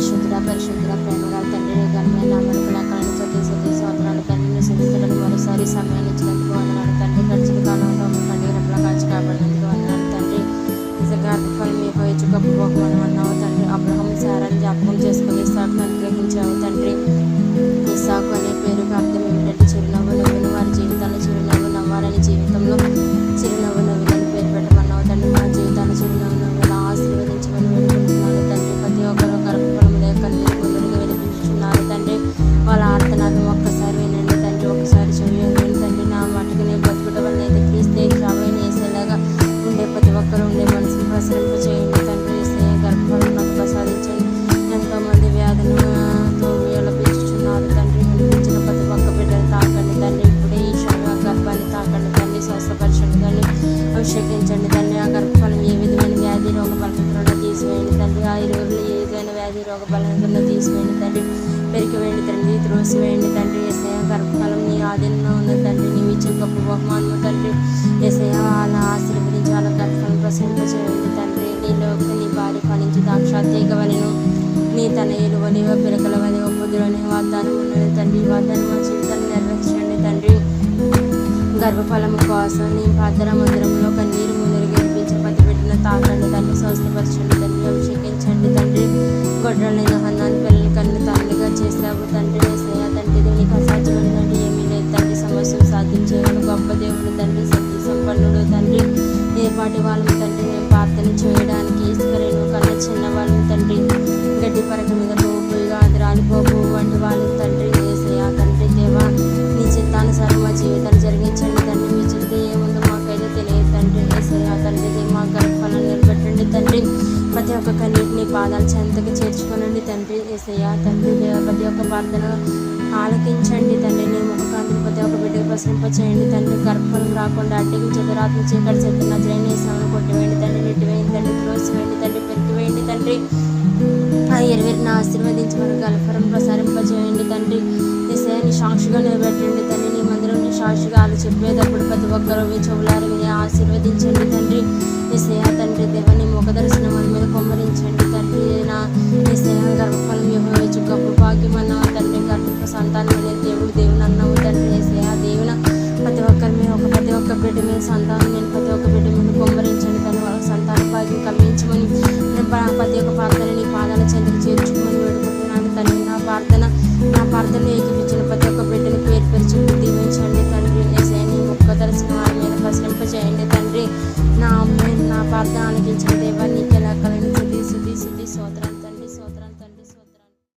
పరిశుద్ధుడ పరిశుద్ధుడ ప్రేమగా తండ్రి నీ ఘనమైన అక్కడ నుంచి సోదరాలు తండ్రిని మరోసారి సమయాన్ని ఇచ్చినందుకు వందనాలు తండ్రి. గడిచిన కాలంలో మా రెప్పలా కాల్చి కాపాడినందుకు వందనాలు తండ్రి. నిజంగా ఫలం మీ బహుమానం అన్నావు తండ్రి. అబ్రహం సారాన్ని జ్ఞాపకం చేసుకుని ఇసాకును అనుగ్రహించావు తండ్రి. ఇసాకు అనే పేరుకు అర్థం తండ్రి తండ్రి ఎస్ఐ గర్భఫలం నీ ఆధీనంలో ఉన్న తండ్రి నీవు ఇచ్చే గొప్ప బహుమానము తండ్రి. ఎస్ఐ వాళ్ళ ఆశీర్వదించి వాళ్ళ గర్భఫలం ప్రసరింపచేయండి తండ్రి. నీలోకి నీ భార్య ఫలించి దాక్ష నీ తన ఎలువని పిలకల వని ఒప్పుదులని వాగ్దానం ఉన్నది తండ్రి. వాగ్దానం మా జీవితాన్ని నెరవేర్చండి తండ్రి. గర్భఫలము కోసం నీ పాత్ర మందిరంలో కన్నీరు ముందరు గెలిపించి ప్రతి తాకండి తండ్రి. స్వస్థపరచండి తండ్రి. అభిషేకించండి తండ్రి. గొడ్రలైన హన్నాన్ని పిల్లలు కన్ను తండ్రి చేసావు తండ్రి వేసయ్య తండ్రి నీకు అసాధ్యమైన తండ్రి ఏమీ లేదు. తండ్రి సమస్యలు సాధించేవాడు గొప్ప దేవుడు తండ్రి శక్తి సంపన్నుడు తండ్రి. ఏపాటి వాళ్ళని తండ్రి మేము ప్రార్థన చేయడానికి ఇసుకరేను కన్నా చిన్న వాళ్ళని తండ్రి. గడ్డి పరక మీద ఒక్కొక్క నీటిని పాదాలు చెంతకు చేర్చుకోనండి తండ్రి ఏసయ్య. తండ్రి ప్రతి ఒక్క ప్రార్థన ఆలకించండి తండ్రి. నేను ముఖకాంతిని ప్రతి ఒక్క బిడ్డకు ప్రసరింపచేయండి తండ్రి. గర్భఫలం రాకుండా అడ్డకి చదురాత్మ చీకటి చెత్త నజరైన వేసామని కొట్టివేయండి తండ్రి. నెట్టివేయండి తండ్రి. త్రోసివేయండి తండ్రి. పెరికివేయండి తండ్రి. ఆ ఆశీర్వదించి మన గల్ఫరం ప్రసారింపజేయండి తండ్రి. ఏసయ్యని సాక్షిగా నిలబెట్టండి తండ్రి. నీ మందిరం సాక్షిగా వాళ్ళు చెప్పేటప్పుడు ప్రతి ఒక్కరు మీ చెవులారు విని ఆశీర్వదించండి తండ్రి. ఎస్ఐ తండ్రి దేవని ముఖ దర్శనం సంతానం మీద దేవుడు దేవుని అన్న ఉదండి వేసి ఆ దేవుని ప్రతి ఒక్కరి మీద ఒక ప్రతి ఒక్క బిడ్డ మీద సంతానం నేను ప్రతి ఒక్క బిడ్డ మీద కొమ్మరించండి కానీ వాళ్ళకి సంతానం భాగ్యం కల్పించమని ప్రతి ఒక్క ప్రార్థన నీ పాదాల చెందికి చేర్చుకొని వేడుకుంటున్నాను తండ్రి. నా ప్రార్థన నా ప్రార్థన ఏకీపించిన ప్రతి ఒక్క బిడ్డని పేరు పెరిచి దీవించండి తండ్రి. వేసేయండి మొక్క దర్శనం వారి మీద చేయండి తండ్రి. నా అమ్మ నా ప్రార్థన దేవాలి